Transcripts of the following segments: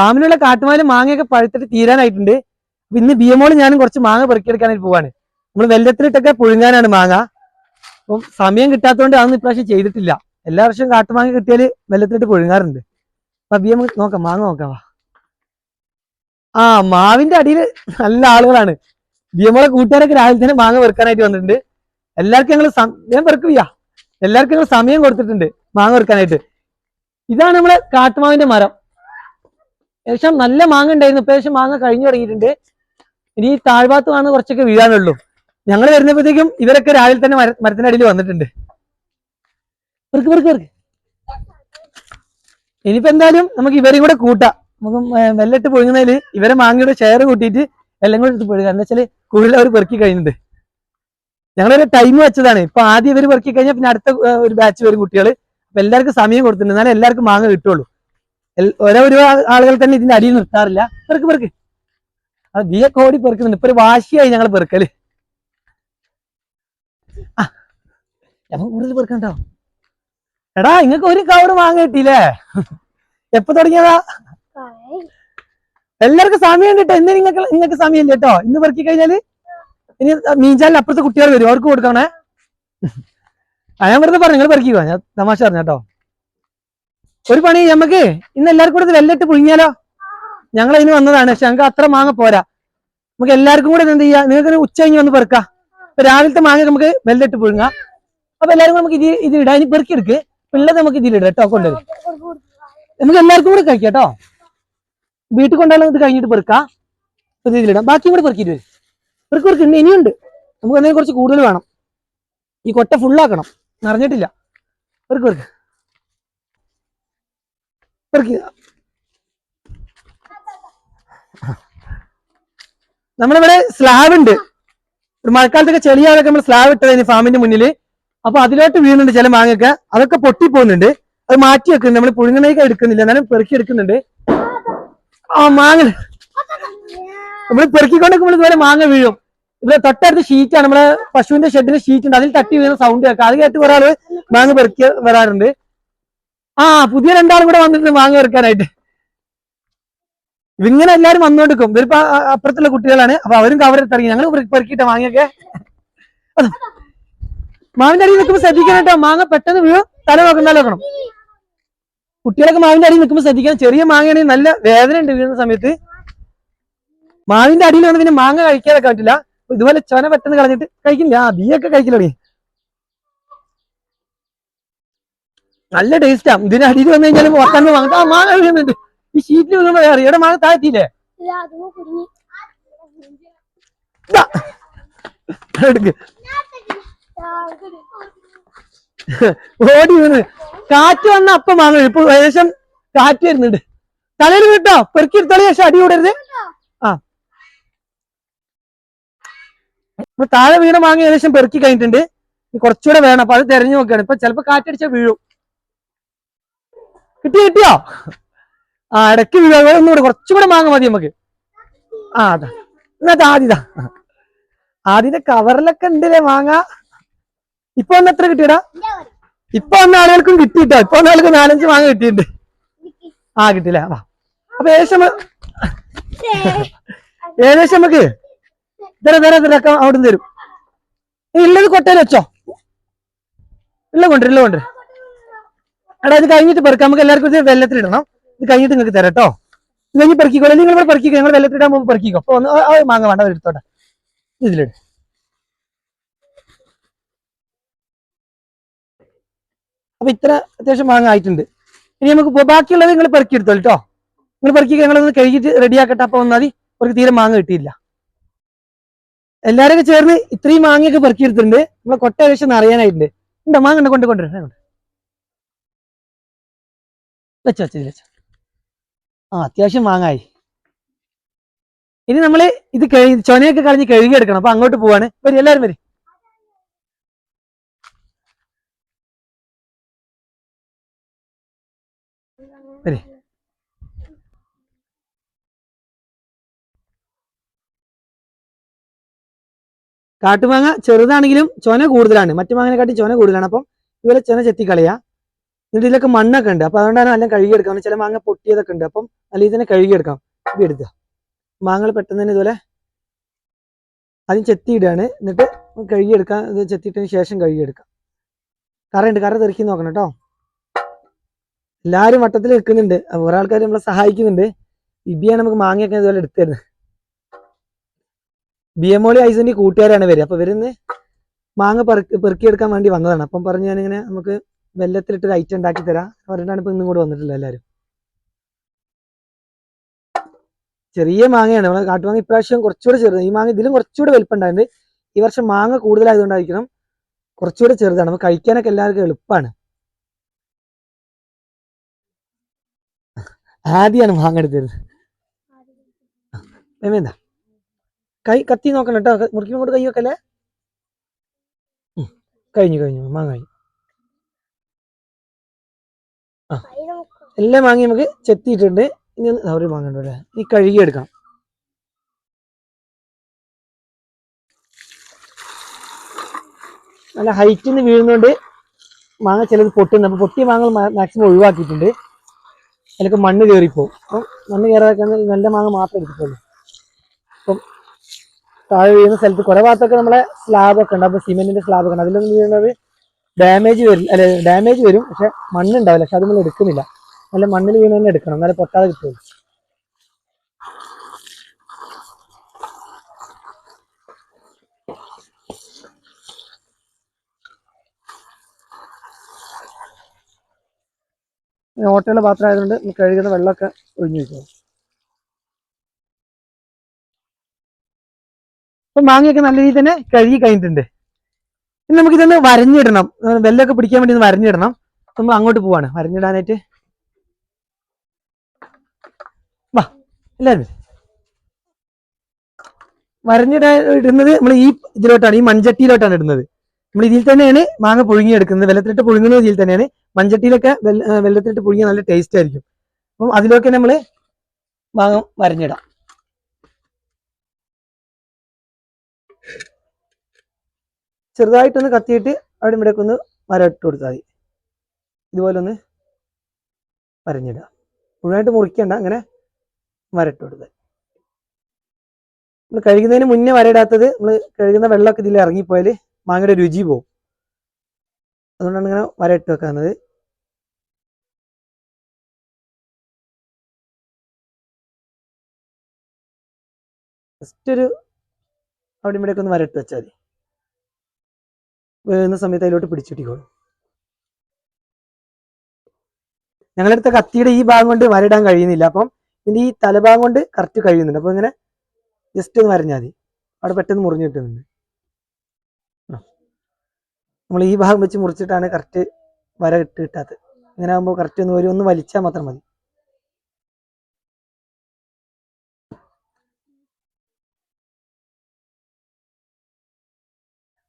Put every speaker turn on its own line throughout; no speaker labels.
ഫാമിലുള്ള കാട്ടുമാലും മാങ്ങയൊക്കെ പഴുത്തിട്ട് തീരാനായിട്ടുണ്ട്. അപ്പൊ ഇന്ന് ബിയമോൾ ഞാനും കുറച്ച് മാങ്ങ പെറുക്കിയെടുക്കാനായിട്ട് പോവാണ്. നമ്മൾ വെല്ലത്തിലിട്ടൊക്കെ പുഴുങ്ങാനാണ് മാങ്ങ. അപ്പം സമയം കിട്ടാത്തതുകൊണ്ട് അതൊന്നും ഇപ്രാവശ്യം ചെയ്തിട്ടില്ല. എല്ലാ വർഷവും കാട്ടുമാങ്ങ കിട്ടിയാൽ വെല്ലത്തിലിട്ട് പുഴുങ്ങാറുണ്ട്. അപ്പൊ ബിയം നോക്കാം മാങ്ങ നോക്കാം. ആ മാവിന്റെ അടിയിൽ നല്ല ആളുകളാണ്. ബിയമോളെ കൂട്ടുകാരൊക്കെ രാവിലെ തന്നെ മാങ്ങ പെറുക്കാനായിട്ട് വന്നിട്ടുണ്ട്. എല്ലാവർക്കും ഞങ്ങൾ ഞാൻ പെറുക്കില്ല എല്ലാവർക്കും ഞങ്ങൾ സമയം കൊടുത്തിട്ടുണ്ട് മാങ്ങ പെറുക്കാനായിട്ട്. ഇതാണ് നമ്മളെ കാട്ടുമാവിന്റെ മരം. ഏകദേശം നല്ല മാങ്ങ ഉണ്ടായിരുന്നു. ഇപ്പൊ ഏകദേശം മാങ്ങ കഴിഞ്ഞു തുടങ്ങിയിട്ടുണ്ട്. ഇനി ഈ താഴ്ഭാഗത്ത് മാങ്ങ കുറച്ചൊക്കെ വീഴാനുള്ളൂ. ഞങ്ങൾ വരുന്നപ്പോഴത്തേക്കും ഇവരൊക്കെ രാവിലെ തന്നെ മര മരത്തിന്റെ അടിയിൽ വന്നിട്ടുണ്ട്. ഇനിയിപ്പോ എന്തായാലും നമുക്ക് ഇവരെയും കൂടെ കൂട്ടാം. നമുക്ക് വെല്ലിട്ട് പൊഴുങ്ങുന്നതിൽ ഇവരെ മാങ്ങയുടെ ഷെയർ കൂട്ടിയിട്ട് എല്ലാം കൂടെ എടുത്ത് പൊഴുക എന്താ വെച്ചാൽ കൂടുതൽ അവർ പെറുക്കി കഴിഞ്ഞിട്ടുണ്ട്. ഞങ്ങളൊരു ടൈം വെച്ചതാണ്. ഇപ്പൊ ആദ്യം ഇവർ പെറുക്കി കഴിഞ്ഞാൽ പിന്നെ അടുത്ത ഒരു ബാച്ച് വരും കുട്ടികൾ അപ്പൊ എല്ലാവർക്കും സമയം കൊടുത്തിട്ടുണ്ട്. എന്നാലും എല്ലാവർക്കും മാങ്ങ കിട്ടുള്ളൂ. ഓരോ ഒരു ആളുകൾ തന്നെ ഇതിന്റെ അടിയിൽ നിർത്താറില്ല. പെറുക്ക് പെറുക്ക്. ആ ബിയൊക്കെ ഓടി പെറുക്കുന്നുണ്ട്. ഇപ്പൊ ഒരു വാശിയായി ഞങ്ങൾ പെറുക്കൽ. ആ കൂടുതൽ പെറുക്കണ്ടോ? എടാ ഇങ്ങക്ക് ഒരു കവർ മാങ്ങ കിട്ടിയില്ലേ? എപ്പൊ തുടങ്ങിയതാ? എല്ലാവർക്കും സമയം ഉണ്ട് കേട്ടോ. നിങ്ങൾക്ക് നിങ്ങൾക്ക് സമയമില്ല കേട്ടോ. ഇന്ന് പെറുക്കി കഴിഞ്ഞാൽ ഇനി മീൻചാലിൽ അപ്പുറത്തെ കുട്ടികൾ വരും. അവർക്ക് കൊടുക്കണേ. ഞാൻ വെറുതെ പറഞ്ഞു നിങ്ങൾ പെറുക്കിക്കോ. ഞാൻ തമാശ പറഞ്ഞു കേട്ടോ. ഒരു പണി നമുക്ക് ഇന്ന് എല്ലാവർക്കും കൂടെ വെല്ലിട്ട് പുഴുങ്ങിയാലോ? ഞങ്ങൾ അതിന് വന്നതാണ്. പക്ഷെ ഞങ്ങൾക്ക് അത്ര മാങ്ങ പോരാ. നമുക്ക് എല്ലാവർക്കും കൂടെ എന്ത് ചെയ്യാം? നിങ്ങൾക്ക് ഉച്ച കഴിഞ്ഞ് വന്ന് പെറുക്കാം. അപ്പൊ രാവിലത്തെ മാങ്ങ നമുക്ക് വെല്ലിട്ട് പുഴുങ്ങാം. അപ്പൊ എല്ലാവരും നമുക്ക് ഇത് ഇത് ഇടാം. ഇനി പെറുക്കിയെടുക്ക്. പിള്ളേർ നമുക്ക് ഇതിലിടാം കേട്ടോ കൊണ്ടുവരും. നമുക്ക് എല്ലാവർക്കും കൂടെ കഴിക്കാം കേട്ടോ. വീട്ടിൽ കൊണ്ടാലും ഇത് കഴിഞ്ഞിട്ട് പെറുക്കാം. ഇത് ഇതിലിടാം. ബാക്കിയും കൂടെ പെറുക്കിയിട്ട് വരും. പെറുക്കി പെറുക്ക് ഇനി ഇനിയുണ്ട് നമുക്ക് എന്തെങ്കിലും കുറച്ച് കൂടുതൽ വേണം. ഈ കൊട്ട ഫുള്ളാക്കണം നിറഞ്ഞിട്ടില്ല. പെറുക്ക് പെറുക്ക്. പെറുക്കി. നമ്മളിവിടെ സ്ലാബ് ഉണ്ട്. ഒരു മഴക്കാലത്തൊക്കെ ചെളിയാതൊക്കെ നമ്മൾ സ്ലാബ് ഇട്ടതിന് ഫാമിന്റെ മുന്നിൽ അപ്പൊ അതിലോട്ട് വീഴുന്നുണ്ട് ചില മാങ്ങയൊക്കെ. അതൊക്കെ പൊട്ടി പോകുന്നുണ്ട് അത് മാറ്റി വെക്കുന്നുണ്ട്. നമ്മൾ പുഴുങ്ങണേക്ക് എടുക്കുന്നില്ല. എന്നാലും പെറുക്കി എടുക്കുന്നുണ്ട്. ആ മാങ്ങ. നമ്മൾ പെറുക്കിക്കൊണ്ടിരിക്കുമ്പോൾ ഇതുപോലെ മാങ്ങ വീഴും. ഇവിടെ തൊട്ടടുത്ത് ഷീറ്റാണ് നമ്മളെ പശുവിന്റെ ഷെഡിന്റെ ഷീറ്റ് ഉണ്ട്. അതിൽ തട്ടി വീഴുന്ന സൗണ്ട് കേൾക്കാം. അത് കേട്ട് ഒരാൾ മാങ്ങ പെറുക്കി വരാറുണ്ട്. ആ പുതിയ രണ്ടാളും കൂടെ വന്നിട്ട് മാങ്ങ വെറുക്കാനായിട്ട് ഇങ്ങനെ എല്ലാരും വന്നോണ്ടിരിക്കും. ഇവരിപ്പോ അപ്പുറത്തുള്ള കുട്ടികളാണ്. അപ്പൊ അവരും കവറെടുത്ത് ഇറങ്ങി ഞങ്ങൾ പെറുക്കിട്ട മാങ്ങയൊക്കെ. മാവിന്റെ അടിയിൽ നിൽക്കുമ്പോ ശ്രദ്ധിക്കണം കേട്ടോ. മാങ്ങ പെട്ടെന്ന് വീഴും. തല നോക്കുന്നാലും നോക്കണം. കുട്ടികളൊക്കെ മാവിന്റെ അടിയിൽ നിൽക്കുമ്പോൾ ശ്രദ്ധിക്കണം. ചെറിയ മാങ്ങയാണെങ്കിൽ നല്ല വേദന ഉണ്ട് വീഴുന്ന സമയത്ത്. മാവിന്റെ അടിയിൽ വന്ന് പിന്നെ മാങ്ങ കഴിക്കാതെ പറ്റില്ല. ഇതുപോലെ ചൊന പെട്ടെന്ന് കളഞ്ഞിട്ട് കഴിക്കില്ല. ആ ബിയൊക്കെ കഴിക്കില്ല നല്ല ടേസ്റ്റാ ഇതിന് അടിയിൽ വന്നു കഴിഞ്ഞാൽ ഓർക്കാൻ മാങ്ങ ആ മാങ്ങ വീഴുന്നുണ്ട് ഈ ഷീറ്റിൽ വീഴുമ്പോ അറിയാം ഇവിടെ മാങ്ങ താഴ്ത്തിയില്ലേ. എടുക്ക്. ഓടി വീണ് കാറ്റ് വന്ന അപ്പം മാങ്ങ. ഇപ്പൊ ഏകദേശം കാറ്റ് വരുന്നുണ്ട്. തലയിൽ കിട്ടോ പെറുക്കിയെടുത്തോളി ശേഷം അടി കൂടരുത്. ആ. ഇപ്പൊ താഴെ വീണ മാങ്ങ ഏകദേശം പെറുക്കി കഴിഞ്ഞിട്ടുണ്ട്. കുറച്ചുകൂടെ വേണം. അപ്പൊ അത് തെരഞ്ഞു നോക്കുകയാണ്. ഇപ്പൊ ചിലപ്പോ കാറ്റടിച്ചാൽ വീഴും. കിട്ടിയോ കിട്ടിയോ? ആ ഇടയ്ക്ക് വീഴും കുറച്ചും കൂടെ മാങ്ങ മതി നമുക്ക്. ആ അതാ. എന്നാ ആദ്യതാ. ആദ്യത്തെ കവറിലൊക്കെ ഉണ്ടല്ലേ മാങ്ങ? ഇപ്പൊ ഒന്ന് എത്ര കിട്ടിയടാ? ഇപ്പൊ ഒന്ന് ആളുകൾക്കും കിട്ടിട്ടോ ഇപ്പൊ ആൾക്ക് നാലഞ്ച് മാങ്ങ കിട്ടിയിട്ടുണ്ട്. ആ കിട്ടില്ലേ വാ. അപ്പൊ ഏകദേശം ഏകദേശം നമുക്ക് ഇതര തര ഇതരൊക്കെ അവിടുന്ന് തരും. ഇല്ലത് കൊട്ടയിൽ വെച്ചോ. ഉള്ള കൊണ്ടുവരും ഉള്ള കൊണ്ടുവരും. എടാ ഇത് കഴിഞ്ഞിട്ട് പെറുക്കാം. നമുക്ക് എല്ലാവർക്കും വെള്ളത്തിലിടണം. ഇത് കഴിഞ്ഞിട്ട് നിങ്ങൾക്ക് തരാം കേട്ടോ. ഇത് കഴിഞ്ഞ് പെറുക്കിക്കോ നിങ്ങൾ ഇവിടെ പെറുക്കിക്കോ. നിങ്ങൾ വെള്ളത്തിലിടാൻ പോകുമ്പോൾ പെറുക്കിക്കോ. അപ്പൊ ഒന്ന് മാങ്ങ വേണ്ട എടുത്തോട്ടെ. ഇതിലിട്. അപ്പൊ ഇത്ര അത്യാവശ്യം മാങ്ങ ആയിട്ടുണ്ട്. ഇനി നമുക്ക് ബാക്കിയുള്ളത് നിങ്ങൾ പെറുക്കി എടുത്തോ കേട്ടോ. നിങ്ങൾ പെറുക്കി ഞങ്ങളൊന്ന് കഴുകിയിട്ട് റെഡിയാക്കട്ടെ. അപ്പൊ വന്നാൽ അവർക്ക് തീരെ മാങ്ങ കിട്ടിയില്ല. എല്ലാവരും കൂടെ ചേർന്ന് ഇത്രയും മാങ്ങയൊക്കെ പെറുക്കി എടുത്തിട്ടുണ്ട് നമ്മളെ കൊട്ട ഏകദേശം അറിയാനായിട്ടുണ്ട്. ഉണ്ടോ? മാങ്ങ ഉണ്ട്? കൊണ്ട് കൊണ്ടുവരണേ കൊണ്ട് വെച്ചോ വെച്ച് വെച്ച്. ആ അത്യാവശ്യം വാങ്ങായി ഇനി നമ്മൾ ഇത് ചൊനയൊക്കെ കളഞ്ഞ് കഴുകി എടുക്കണം അപ്പൊ അങ്ങോട്ട് പോവാണ്. വരും എല്ലാവരും വരും. വരേ. കാട്ടുമാങ്ങ ചെറുതാണെങ്കിലും ചൊന കൂടുതലാണ്. മറ്റു മാങ്ങനെ കാട്ടി ചൊന കൂടുതലാണ്. അപ്പം ഇതുപോലെ ചൊന ചെത്തി കളയാ എന്നിട്ട് ഇതിലൊക്കെ മണ്ണൊക്കെ ഉണ്ട്. അപ്പൊ അതുകൊണ്ടാണ് നല്ല കഴുകിയെടുക്കാം ചില മാങ്ങ പൊട്ടിയതൊക്കെ ഉണ്ട്. അപ്പം നല്ല ഇതിനെ കഴുകിയെടുക്കാം. ഇപ്പൊ എടുക്കുക മാങ്ങകൾ പെട്ടെന്ന് തന്നെ ഇതുപോലെ ആദ്യം ചെത്തിയിടുകയാണ്. എന്നിട്ട് കഴുകിയെടുക്കാം ഇത് ചെത്തിയിട്ടതിന് ശേഷം കഴുകിയെടുക്കാം. കറയുണ്ട് കറ തെറിക്കി നോക്കണം കേട്ടോ. എല്ലാവരും വട്ടത്തിൽ നിൽക്കുന്നുണ്ട്. അപ്പൊ കുറെ ആൾക്കാർ നമ്മളെ സഹായിക്കുന്നുണ്ട്. ബിബിയാണ് നമുക്ക് മാങ്ങയൊക്കെ ഇതുപോലെ എടുത്തരുന്നത് ബി എം ഒളി ഐസിന്റെ കൂട്ടുകാരാണ് വരിക അപ്പൊ ഇവരിന്ന് മാങ്ങ പെറുക്കി പെറുക്കിയെടുക്കാൻ വേണ്ടി വന്നതാണ്. അപ്പം പറഞ്ഞു ഞാനിങ്ങനെ നമുക്ക് വെല്ലത്തിലിട്ടൊരു ഐറ്റം ഉണ്ടാക്കി തരാം. പറഞ്ഞിട്ടാണ് ഇപ്പൊ ഇന്നും കൂടെ വന്നിട്ടില്ല എല്ലാവരും ചെറിയ മാങ്ങയാണ്. നമ്മളെ കാട്ടുമാങ്ങ ഇപ്രാവശ്യം കുറച്ചുകൂടെ ചെറുതാണ്. ഈ മാങ്ങ ഇതിലും കുറച്ചുകൂടെ വലിപ്പം ഉണ്ടായിട്ടുണ്ട് ഈ വർഷം മാങ്ങ കൂടുതലായതുകൊണ്ടായിരിക്കണം കുറച്ചുകൂടെ ചെറുതാണ്. നമുക്ക് കഴിക്കാനൊക്കെ എല്ലാവർക്കും എളുപ്പമാണ്. ആദ്യമാണ് മാങ്ങ എടുത്തത്. എന്താ? കൈ കത്തി നോക്കണം കേട്ടോ. മുറിക്കുമ്പോൾ കൈ വെക്കല്ലേ. കഴിഞ്ഞു കഴിഞ്ഞു. മാങ്ങ കഴിഞ്ഞു. എല്ലാ മാങ്ങയും നമുക്ക് ചെത്തിയിട്ടുണ്ട്. ഇനി ഒന്ന് വാങ്ങണ്ടോ മാങ്ങ കഴുകി എടുക്കാം. നല്ല ഹൈറ്റിൽ നിന്ന് വീഴുന്നതുകൊണ്ട് മാങ്ങ ചിലത് പൊട്ടുന്നു അപ്പൊ പൊട്ടിയ മാങ്ങ മാക്സിമം ഒഴിവാക്കിയിട്ടുണ്ട്. അതിലൊക്കെ മണ്ണ് കയറിപ്പോവും. അപ്പം മണ്ണ് കയറാതെ നല്ല മാങ്ങ മാത്രം എടുത്തിട്ടുള്ളൂ. അപ്പം താഴെ വീഴുന്ന സ്ഥലത്ത് കുറെ ഭാഗത്തൊക്കെ നമ്മളെ സ്ലാബ് ഒക്കെ ഉണ്ട്. അപ്പോൾ സിമെന്റിന്റെ സ്ലാബ് ഒക്കെ ഉണ്ട്. അതിലൊന്നും വീഴുന്നത് ഡാമേജ് വരും അല്ലെ ഡാമേജ് വരും. പക്ഷെ മണ്ണുണ്ടാവില്ല. പക്ഷെ അത് നമ്മൾ എടുക്കുന്നില്ല. നല്ല മണ്ണിൽ വീണ് തന്നെ എടുക്കണം. എന്നാലും പൊട്ടാതെ കിട്ടുള്ളൂ. ഓട്ടയുള്ള പാത്രം ആയതുകൊണ്ട് കഴുകുന്ന വെള്ളമൊക്കെ ഒഴിഞ്ഞു വെച്ചു അപ്പൊ മാങ്ങയൊക്കെ നല്ല രീതിയിൽ തന്നെ കഴുകി കഴിഞ്ഞിട്ടുണ്ട്. ഇനി നമുക്ക് ഇതൊന്ന് വരഞ്ഞിടണം വെല്ലൊക്കെ പിടിക്കാൻ വേണ്ടി ഒന്ന് വരഞ്ഞിടണം. നമ്മൾ അങ്ങോട്ട് പോവാണ്. വരഞ്ഞിടാനായിട്ട്. വാ എല്ലാവരും വരൂ. വരഞ്ഞിടാൻ ഇടുന്നത് നമ്മൾ ഈ ഇതിലോട്ടാണ് ഈ മൺചട്ടിയിലോട്ടാണ് ഇടുന്നത്. നമ്മൾ ഇതിൽ തന്നെയാണ് മാങ്ങ പുഴുങ്ങിയെടുക്കുന്നത്. വെള്ളത്തിലിട്ട് പുഴുങ്ങുന്നത് ഇതിൽ തന്നെയാണ്. മൺചട്ടിയിലൊക്കെ വെള്ളത്തിലിട്ട് പുഴുങ്ങിയ നല്ല ടേസ്റ്റ് ആയിരിക്കും. അപ്പം അതിലൊക്കെ നമ്മൾ മാങ്ങ വരഞ്ഞിടാം. ചെറുതായിട്ടൊന്ന് കത്തിയിട്ട് അവിടെ ഇവിടേക്ക് ഒന്ന് മരം ഇട്ട് കൊടുത്താൽ മതി. ഇതുപോലെ ഒന്ന് വരഞ്ഞിടുക. മുഴുവനായിട്ട് മുറിക്കണ്ട അങ്ങനെ മരട്ട് കൊടുത്താൽ നമ്മൾ കഴുകുന്നതിന് മുന്നേ വരയിടാത്തത് നമ്മൾ കഴുകുന്ന വെള്ളമൊക്കെ ഇതിൽ ഇറങ്ങിപ്പോയാൽ മാങ്ങയുടെ രുചി പോകും അതുകൊണ്ടാണ് ഇങ്ങനെ വരയിട്ട് വെക്കുന്നത് ജസ്റ്റ് ഒരു അവിടെ ഇവിടെയൊക്കെ ഒന്ന് വരട്ട് വെച്ചാൽ മതി. വേകുന്ന സമയത്ത് അതിലോട്ട് പിടിച്ചിട്ടിക്കോളും ഞങ്ങളടുത്ത കത്തിയുടെ ഈ ഭാഗം കൊണ്ട് വരയിടാൻ കഴിയുന്നില്ല. അപ്പം ഇതിന്റെ ഈ തലഭാഗം കൊണ്ട് കറക്റ്റ് കഴിയുന്നുണ്ട്. അപ്പൊ ഇങ്ങനെ ജസ്റ്റ് ഒന്ന് വരഞ്ഞാൽ മതി. അവിടെ പെട്ടെന്ന് മുറിഞ്ഞു കിട്ടുന്നുണ്ട്. നമ്മൾ ഈ ഭാഗം വെച്ച് മുറിച്ചിട്ടാണ് കറക്റ്റ് വര ഇട്ട് കിട്ടാത്തത്. ഇങ്ങനെ ആകുമ്പോൾ കറക്റ്റ് ഒന്ന് വരും. ഒന്ന് വലിച്ചാൽ മാത്രം മതി.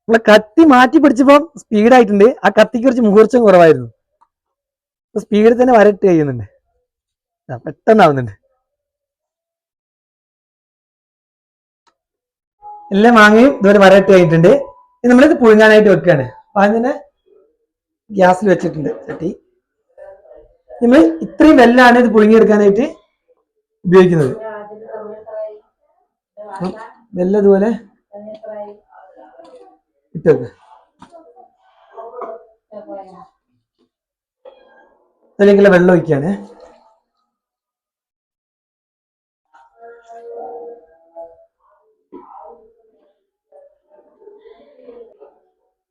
നമ്മളെ കത്തി മാറ്റി പിടിച്ചപ്പോ സ്പീഡായിട്ടുണ്ട് ആ കത്തിക്ക് കുറച്ച് മുഹൂർച്ചം കുറവായിരുന്നു. സ്പീഡിൽ തന്നെ വരട്ട് ചെയ്യുന്നുണ്ട്. പെട്ടെന്നാവുന്നുണ്ട്. എല്ലാം മാങ്ങയും ഇതുവരെ വരട്ട് കഴിഞ്ഞിട്ടുണ്ട്. ഇനി നമ്മളിത് പുഴുങ്ങാനായിട്ട് വെക്കുകയാണ്. അപ്പൊ അതിനെ ഗ്യാസിൽ വെച്ചിട്ടുണ്ട് ചട്ടി. നമ്മൾ ഇത്രയും വെല്ലാണ് ഇത് പുഴുങ്ങിയെടുക്കാനായിട്ട് ഉപയോഗിക്കുന്നത്. അപ്പം വെല്ലം ഇതുപോലെ ഇട്ട് വെക്കുക അതിലേക്കുള്ള വെള്ളം ഒഴിക്കുകയാണ്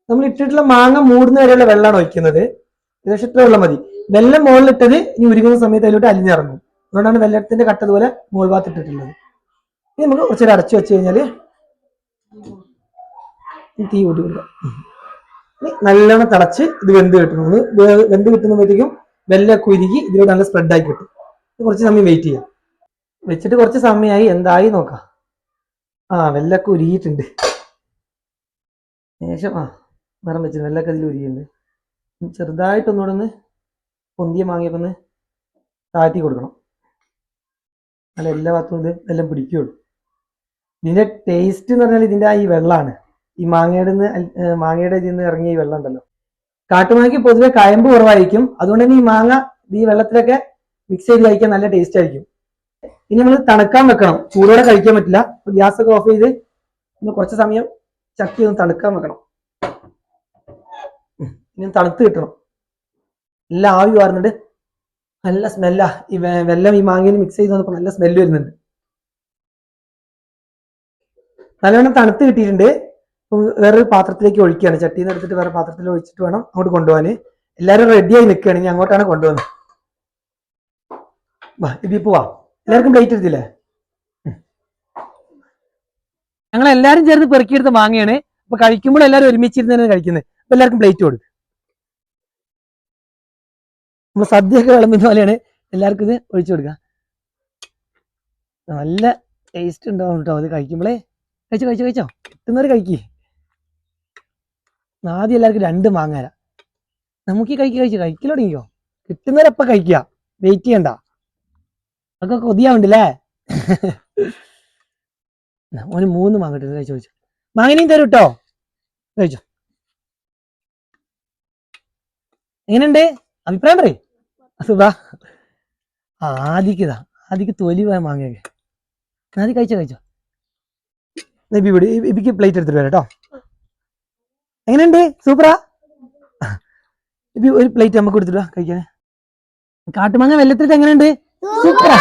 നമ്മൾ ഇട്ടിട്ടുള്ള മാങ്ങ മൂടുന്ന വരെയുള്ള വെള്ളമാണ് ഒഴിക്കുന്നത്. ഏകദേശം ഇത്ര വെള്ളം മതി. വെള്ളം മുകളിലിട്ടത് ഇനി ഉരുകുന്ന സമയത്ത് അതിലോട്ട് അലിഞ്ഞിറങ്ങും. അതുകൊണ്ടാണ് വെള്ളത്തിന്റെ കട്ടതുപോലെ മുകൾ ഭാഗത്ത് ഇട്ടിട്ടുള്ളത്. ഇനി നമുക്ക് കുറച്ചേരം അടച്ചു വെച്ച് കഴിഞ്ഞാൽ തീ കൂട്ടി കൊടുക്കാം. ഇനി നല്ലോണം തിളച്ച് ഇത് വെന്ത് കിട്ടണം. വെന്ത് കിട്ടുമ്പോഴത്തേക്കും വെല്ലൊക്കെ ഉരുകി ഇതിലൂടെ നല്ല സ്പ്രെഡ് ആക്കി കിട്ടും. കുറച്ച് സമയം വെയിറ്റ് ചെയ്യാം. വെച്ചിട്ട് കുറച്ച് സമയമായി. എന്തായി നോക്കാം. ആ വെല്ലൊക്കെ ഉരുകിയിട്ടുണ്ട്. ശേഷം ആ നിറം വെച്ചു വെല്ലൊക്കെ അതിൽ ഉരുകിയിട്ടുണ്ട്. ചെറുതായിട്ടൊന്നുകൂടെ ഒന്ന് പൊന്തിയ മാങ്ങിയൊക്കെ ഒന്ന് താഴ്ത്തി കൊടുക്കണം. അല്ല എല്ലാ ഭാഗത്തും ഇത് എല്ലാം പിടിക്കുകയുള്ളൂ ഇതിന്റെ ടേസ്റ്റ് എന്ന് പറഞ്ഞാൽ ഇതിന്റെ ആ ഈ വെള്ളമാണ് ഈ മാങ്ങയുടെ മാങ്ങയുടെ ഇതിൽ നിന്ന് ഇറങ്ങിയ ഈ വെള്ളം ഉണ്ടല്ലോ. കാട്ടുമാങ്ങയ്ക്ക് പൊതുവെ കയമ്പ് കുറവായിരിക്കും. അതുകൊണ്ട് തന്നെ ഈ മാങ്ങ ഈ വെള്ളത്തിലൊക്കെ മിക്സ് ചെയ്ത് കഴിക്കാൻ നല്ല ടേസ്റ്റ് ആയിരിക്കും. ഇനി നമ്മൾ തണുക്കാൻ വെക്കണം. ചൂടോടെ കഴിക്കാൻ പറ്റില്ല. ഗ്യാസ് ഒക്കെ ഓഫ് ചെയ്ത് നമ്മൾ കുറച്ച് സമയം ചക്കി ഒന്ന് തണുക്കാൻ വെക്കണം. ഇനി തണുത്ത് കിട്ടണം. എല്ലാം ആവി വാർന്നിട്ട് നല്ല സ്മെല്ലാ ഈ വെല്ലം ഈ മാങ്ങയിൽ മിക്സ് ചെയ്ത് വന്നപ്പോൾ നല്ല സ്മെല്ല് വരുന്നുണ്ട്. നല്ലവണ്ണം തണുത്ത് കിട്ടിയിട്ടുണ്ട്. വേറൊരു പാത്രത്തിലേക്ക് ഒഴിക്കുകയാണ്. ചട്ടിയിൽ നിന്ന് എടുത്തിട്ട് വേറെ പാത്രത്തിൽ ഒഴിച്ചിട്ട് വേണം അങ്ങോട്ട് കൊണ്ടുപോകാൻ എല്ലാവരും റെഡിയായി നിൽക്കുകയാണ്. ഞാൻ അങ്ങോട്ടാണ് കൊണ്ടുവന്നത് വാ ഇപ്പൊ പോവാ. എല്ലാവർക്കും പ്ലേറ്റ് എടുത്തില്ലേ? ഞങ്ങൾ എല്ലാവരും ചേർന്ന് പെറുക്കിയെടുത്ത് മാങ്ങയാണ് അപ്പൊ കഴിക്കുമ്പോൾ എല്ലാവരും ഒരുമിച്ചിരുന്നാണ് കഴിക്കുന്നത്. അപ്പൊ എല്ലാവർക്കും പ്ലേറ്റ് കൊടുക്കും. നമ്മൾ സദ്യയൊക്കെ വിളമ്പുന്ന പോലെയാണ്. എല്ലാവർക്കും ഇത് ഒഴിച്ചു കൊടുക്കുക നല്ല ടേസ്റ്റ് ഉണ്ടാവും കേട്ടോ. അത് കഴിക്കുമ്പോഴേ കഴിച്ചോ കഴിച്ചോ കഴിച്ചോ? കിട്ടുന്നവർ കഴിക്കേ. ആദ്യം എല്ലാവർക്കും രണ്ട് മാങ്ങാര നമുക്ക് ഈ കഴിക്കുക കഴിച്ചു കഴിക്കലോ തുടങ്ങിക്കോ കിട്ടുന്നവരപ്പം കഴിക്കുക. വെയിറ്റ് ചെയ്യണ്ട. അതൊക്കെ കൊതിയാവുണ്ടല്ലേ? ഓന് മൂന്ന് മാങ്ങ കിട്ടുന്നു. കഴിച്ചു ചോദിച്ചു മാങ്ങനെയും തരും കേട്ടോ കഴിച്ചു. എങ്ങനെയുണ്ട്? അഭിപ്രായം പറയേ. അസുഖാ ആദിക്കതാ ആദിക്ക് തൊലി പോയ മാങ്ങയൊക്കെ. ആദ്യം കഴിച്ചോ കഴിച്ചോ. ഇബിക്ക് പ്ലേറ്റ് എടുത്തിട്ട് വരാം കേട്ടോ എങ്ങനെയുണ്ട്? സൂപ്പറാ? ഒരു പ്ലേറ്റ് നമുക്ക് കൊടുത്തിട്ട് വാ കഴിക്കാൻ കാട്ടുമാങ്ങ വെള്ളത്തിലിട്ട് എങ്ങനെയുണ്ട്? സൂപ്പറാ